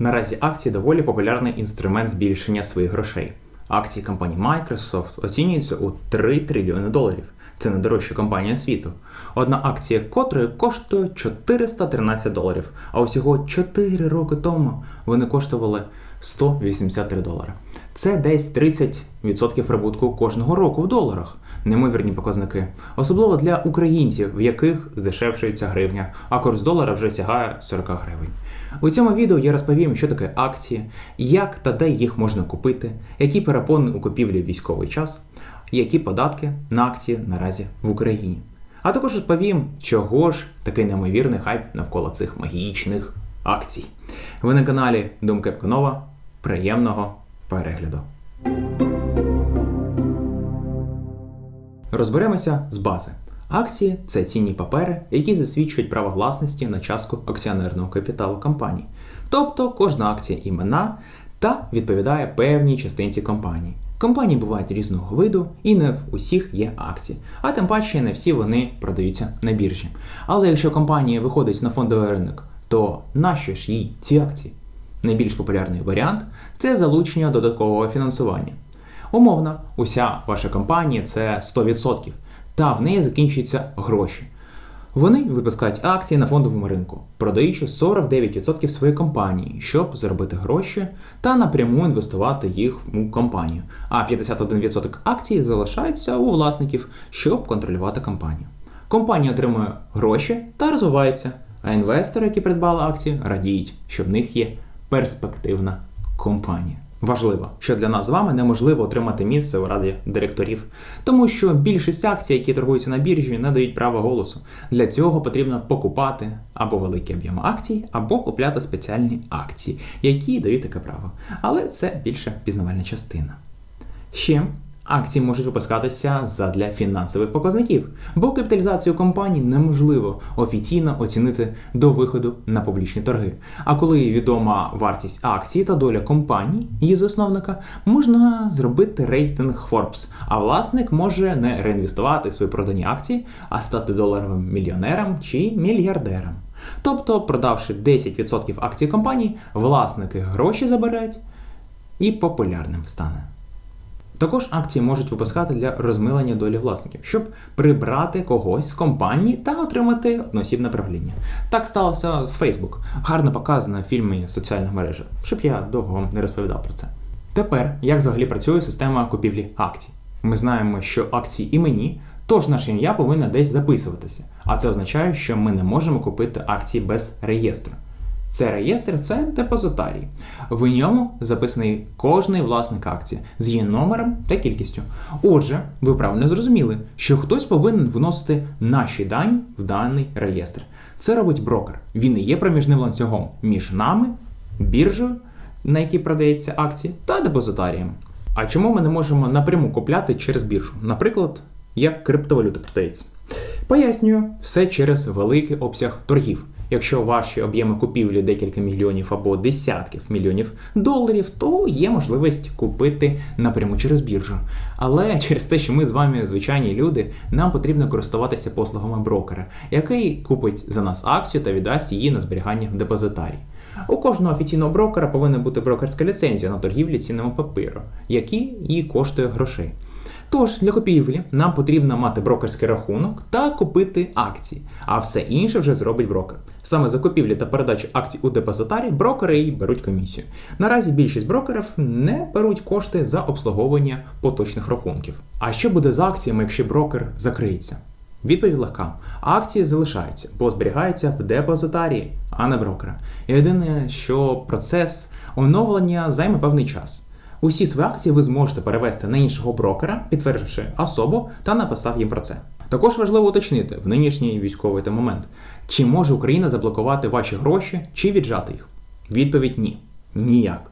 Наразі акції доволі популярний інструмент збільшення своїх грошей. Акції компанії Microsoft оцінюються у 3 трильйони доларів. Це найдорожча компанія світу. Одна акція котрої коштує 413 доларів, а усього 4 роки тому вони коштували 183 долари. Це десь 30% прибутку кожного року в доларах. Неймовірні показники, особливо для українців, в яких здешевшується гривня, а курс долара вже сягає 40 гривень. У цьому відео я розповім, що таке акції, як та де їх можна купити, які перепони у купівлі військовий час, які податки на акції наразі в Україні. А також розповім, чого ж такий неймовірний хайп навколо цих магічних акцій. Ви на каналі Думка Пканова. Приємного перегляду. Розберемося з бази. Акції це цінні папери, які засвідчують право власності на частку акціонерного капіталу компанії. Тобто кожна акція імена та відповідає певній частинці компанії. Компанії бувають різного виду, і не в усіх є акції, а тим паче не всі вони продаються на біржі. Але якщо компанія виходить на фондовий ринок, то нащо ж їй ці акції? Найбільш популярний варіант це залучення додаткового фінансування. Умовно, уся ваша компанія це 100%, та в неї закінчуються гроші. Вони випускають акції на фондовому ринку, продаючи 49% своєї компанії, щоб заробити гроші та напряму інвестувати їх у компанію. А 51% акцій залишаються у власників, щоб контролювати компанію. Компанія отримує гроші та розвивається, а інвестори, які придбали акції, радіють, що в них є перспективна компанія. Важливо, що для нас з вами неможливо отримати місце у раді директорів, тому що більшість акцій, які торгуються на біржі, не дають права голосу. Для цього потрібно покупати або великі об'єми акцій, або купляти спеціальні акції, які дають таке право. Але це більше пізнавальна частина. Ще акції можуть випускатися задля фінансових показників, бо капіталізацію компаній неможливо офіційно оцінити до виходу на публічні торги. А коли відома вартість акції та доля компаній, її засновника, можна зробити рейтинг Forbes, а власник може не реінвестувати свої продані акції, а стати доларовим мільйонером чи мільярдером. Тобто, продавши 10% акцій компанії, власники гроші забирають і популярним стане. Також акції можуть випускати для розмилення долі власників, щоб прибрати когось з компанії та отримати одноосібне правління. Так сталося з Facebook. Гарно показано в фільмі соціальних мережах, щоб я довго не розповідав про це. Тепер, як взагалі працює система купівлі акцій? Ми знаємо, що акції імені, тож наше ім'я повинно десь записуватися. А це означає, що ми не можемо купити акції без реєстру. Це реєстр це депозитарій. В ньому записаний кожний власник акції з її номером та кількістю. Отже, ви правильно зрозуміли, що хтось повинен вносити наші дані в даний реєстр. Це робить брокер. Він і є проміжним ланцюгом між нами, біржею, на якій продається акції, та депозитарієм. А чому ми не можемо напряму купляти через біржу? Наприклад, як криптовалюта продається. Пояснюю, все через великий обсяг торгів. Якщо ваші об'єми купівлі декілька мільйонів або десятків мільйонів доларів, то є можливість купити напряму через біржу. Але через те, що ми з вами звичайні люди, нам потрібно користуватися послугами брокера, який купить за нас акцію та віддасть її на зберігання в депозитарій. У кожного офіційного брокера повинна бути брокерська ліцензія на торгівлі цінними папіру, які і коштує грошей. Тож для купівлі нам потрібно мати брокерський рахунок та купити акції, а все інше вже зробить брокер. Саме за купівлі та передачу акцій у депозитарі брокери і беруть комісію. Наразі більшість брокерів не беруть кошти за обслуговування поточних рахунків. А що буде з акціями, якщо брокер закриється? Відповідь легка. Акції залишаються, бо зберігаються в депозитарії, а не брокера. Єдине, що процес оновлення займе певний час. Усі свої акції ви зможете перевести на іншого брокера, підтвердивши особу та написав їм про це. Також важливо уточнити в нинішній військовий та момент, чи може Україна заблокувати ваші гроші чи віджати їх? Відповідь ні. Ніяк.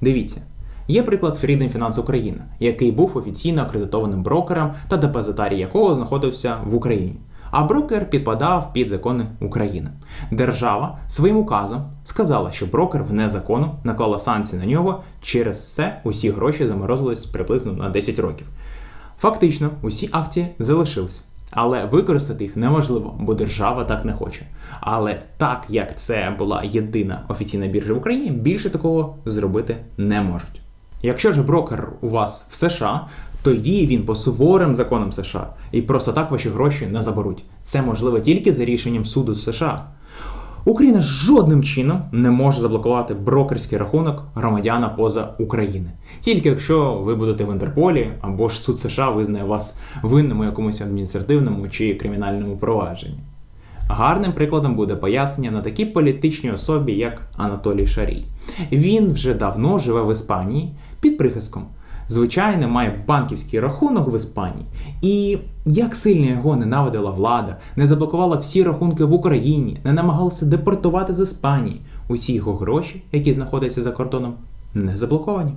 Дивіться. Є приклад Freedom Finance Україна, який був офіційно акредитованим брокером та депозитарій якого знаходився в Україні а брокер підпадав під закони України. Держава своїм указом сказала, що брокер вне закону наклала санкції на нього. Через це усі гроші заморозились приблизно на 10 років. Фактично, усі акції залишились. Але використати їх неможливо, бо держава так не хоче. Але так як це була єдина офіційна біржа в Україні, більше такого зробити не можуть. Якщо ж брокер у вас в США, то діє він по суворим законам США, і просто так ваші гроші не заберуть. Це можливо тільки за рішенням суду США. Україна жодним чином не може заблокувати брокерський рахунок громадяна поза України. Тільки якщо ви будете в Інтерполі або ж суд США визнає вас винним у якомусь адміністративному чи кримінальному провадженні. Гарним прикладом буде пояснення на такій політичній особі, як Анатолій Шарій. Він вже давно живе в Іспанії під прихистком. Звичайно, має банківський рахунок в Іспанії. І як сильно його ненавидила влада, не заблокувала всі рахунки в Україні, не намагалася депортувати з Іспанії. Усі його гроші, які знаходяться за кордоном, не заблоковані.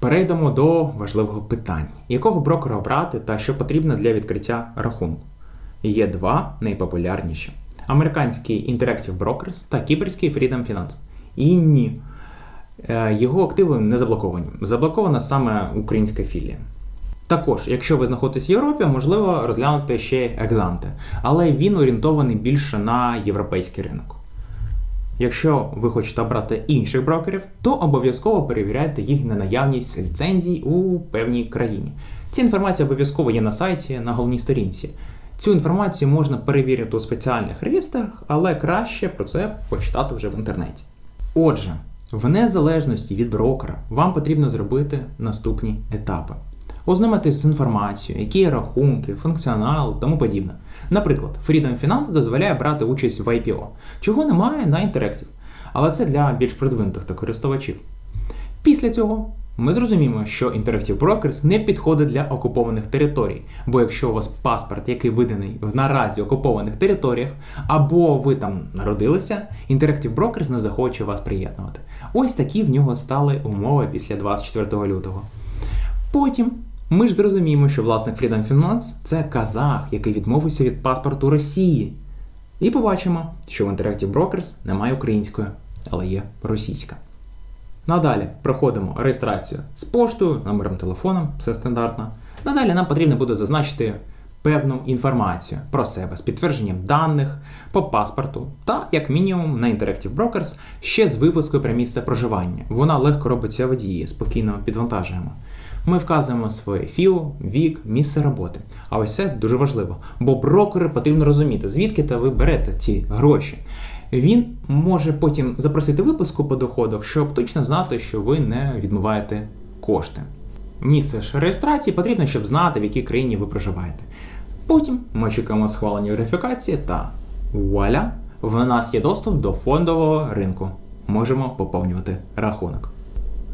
Перейдемо до важливого питання: якого брокера обрати та що потрібно для відкриття рахунку? Є два найпопулярніші: американський Interactive Brokers та кіпрський Freedom Finance. І ні. Е, його активи не заблоковані. Заблокована саме українська філія. Також, якщо ви знаходитесь в Європі, можливо розглянути ще екзанти, але він орієнтований більше на європейський ринок. Якщо ви хочете обрати інших брокерів, то обов'язково перевіряйте їх на наявність ліцензій у певній країні. Ця інформація обов'язково є на сайті, на головній сторінці. Цю інформацію можна перевірити у спеціальних реєстрах, але краще про це почитати вже в інтернеті. Отже, в незалежності від брокера вам потрібно зробити наступні етапи. Ознайомитись з інформацією, які рахунки, функціонал тому подібне. Наприклад, Freedom Finance дозволяє брати участь в IPO, чого немає на Interactive. Але це для більш продвинутих та користувачів. Після цього ми зрозуміємо, що Interactive Brokers не підходить для окупованих територій, бо якщо у вас паспорт, який виданий в наразі окупованих територіях, або ви там народилися, Interactive Brokers не захоче вас приєднувати. Ось такі в нього стали умови після 24 лютого. Потім ми ж зрозуміємо, що власник Freedom Finance це казах, який відмовився від паспорту Росії. І побачимо, що в Interactive Brokers немає української, але є російська. Надалі проходимо реєстрацію з поштою, номером телефону, все стандартно. Надалі нам потрібно буде зазначити певну інформацію про себе з підтвердженням даних по паспорту та, як мінімум, на Interactive Brokers ще з випискою про місце проживання. Вона легко робиться водії, спокійно підвантажуємо. Ми вказуємо своє ФІО, вік, місце роботи. А ось це дуже важливо, бо брокери потрібно розуміти, звідки та ви берете ці гроші. Він може потім запросити виписку по доходах, щоб точно знати, що ви не відмиваєте кошти. Місце ж реєстрації потрібно, щоб знати, в якій країні ви проживаєте. Потім ми чекаємо схвалення верифікації та вуаля, в нас є доступ до фондового ринку. Можемо поповнювати рахунок.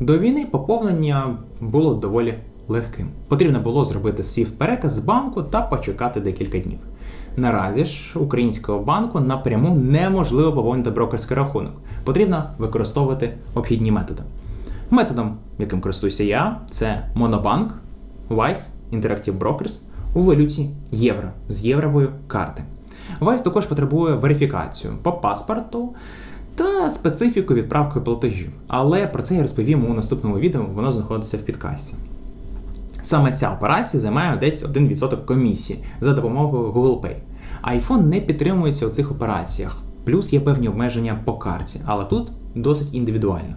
До війни поповнення було доволі легким. Потрібно було зробити свіфт переказ з банку та почекати декілька днів. Наразі ж українського банку напряму неможливо поповнити брокерський рахунок. Потрібно використовувати обхідні методи. Методом, яким користуюся я, це Монобанк, Wise, Interactive Brokers у валюті євро з єврової карти. Wise також потребує верифікацію по паспорту та специфіку відправки платежів. Але про це я розповім у наступному відео, воно знаходиться в підкасті. Саме ця операція займає десь 1% комісії за допомогою Google Pay. iPhone не підтримується у цих операціях, плюс є певні обмеження по карті, але тут досить індивідуально.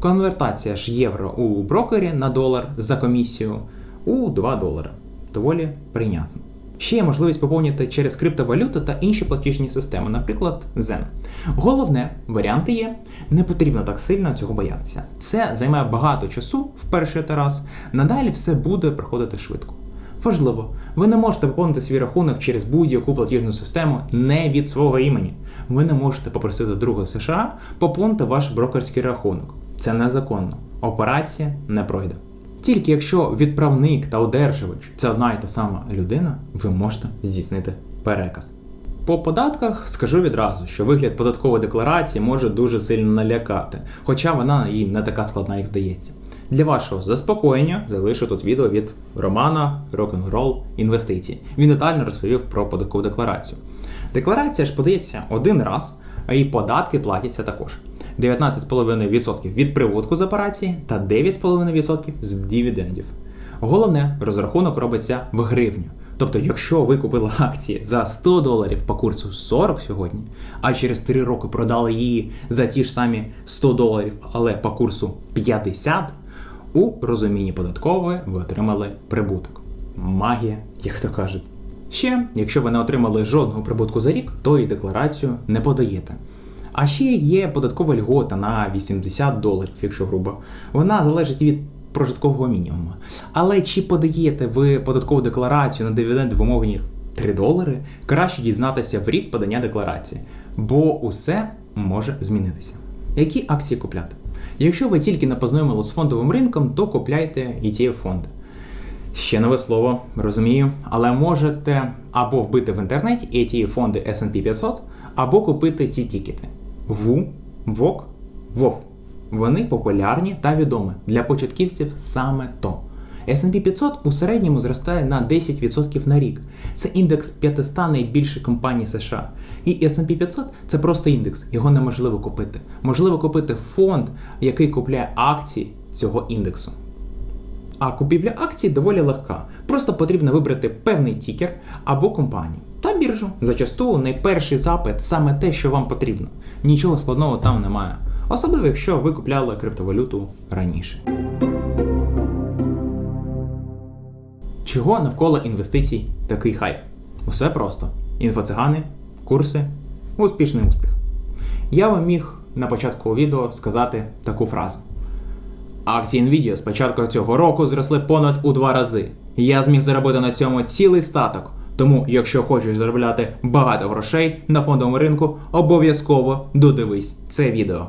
Конвертація ж євро у брокері на долар за комісію у 2 долари. Доволі прийнятно. Ще є можливість поповнити через криптовалюту та інші платіжні системи, наприклад, Zen. Головне, варіанти є, не потрібно так сильно цього боятися. Це займає багато часу в перший раз, надалі все буде проходити швидко. Важливо, ви не можете поповнити свій рахунок через будь-яку платіжну систему не від свого імені. Ви не можете попросити друга США поповнити ваш брокерський рахунок. Це незаконно. Операція не пройде. Тільки якщо відправник та одержувач це одна і та сама людина, ви можете здійснити переказ. По податках скажу відразу, що вигляд податкової декларації може дуже сильно налякати, хоча вона і не така складна, як здається. Для вашого заспокоєння залишу тут відео від Романа Рок-н-Рол інвестиції. Він детально розповів про податкову декларацію. Декларація ж подається один раз, а і податки платяться також. 19,5% від прибутку з операції та 9,5% з дивідендів. Головне, розрахунок робиться в гривні. Тобто, якщо ви купили акції за 100 доларів по курсу 40 сьогодні, а через 3 роки продали її за ті ж самі 100 доларів, але по курсу 50, у розумінні податкової ви отримали прибуток. Магія, як то кажуть. Ще, якщо ви не отримали жодного прибутку за рік, то і декларацію не подаєте. А ще є податкова льгота на 80 доларів, якщо грубо. Вона залежить від прожиткового мінімуму. Але чи подаєте ви податкову декларацію на дивіденди в умовні 3 долари, краще дізнатися в рік подання декларації, бо усе може змінитися. Які акції купляти? Якщо ви тільки не познайомили з фондовим ринком, то купляйте ETF фонди. Ще нове слово, розумію, але можете або вбити в інтернеті ETF фонди S&P 500, або купити ці тікети. ВУ, ВОК, ВОВ. Вони популярні та відомі для початківців саме то. S&P 500 у середньому зростає на 10% на рік. Це індекс 500 найбільших компаній США. І S&P 500 це просто індекс, його неможливо купити. Можливо купити фонд, який купляє акції цього індексу. А купівля акцій доволі легка. Просто потрібно вибрати певний тікер або компанію та біржу. Зачасту найперший запит саме те, що вам потрібно. Нічого складного там немає. Особливо, якщо ви купляли криптовалюту раніше. Чого навколо інвестицій такий хайп? Усе просто: інфоцигани, курси, успішний успіх. Я вам міг на початку відео сказати таку фразу. Акції Nvidia з початку цього року зросли понад у два рази. Я зміг заробити на цьому цілий статок. Тому, якщо хочеш заробляти багато грошей на фондовому ринку, обов'язково додивись це відео.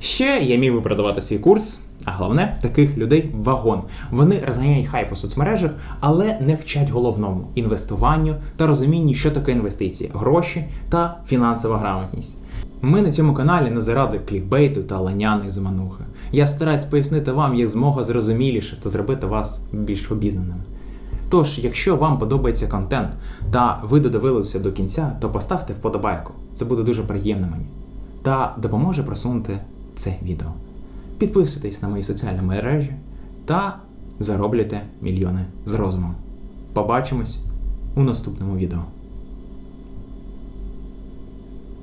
Ще я міг би продавати свій курс, а головне, таких людей вагон. Вони розганяють хайп у соцмережах, але не вчать головному інвестуванню та розумінню, що таке інвестиції, гроші та фінансова грамотність. Ми на цьому каналі не заради клікбейту та ланяної заманухи. Я стараюсь пояснити вам як змога зрозуміліше та зробити вас більш обізнаними. Тож, якщо вам подобається контент та ви додивилися до кінця, то поставте вподобайку. Це буде дуже приємно мені. Та допоможе просунути це відео. Підписуйтесь на мої соціальні мережі та заробляйте мільйони з розумом. Побачимось у наступному відео.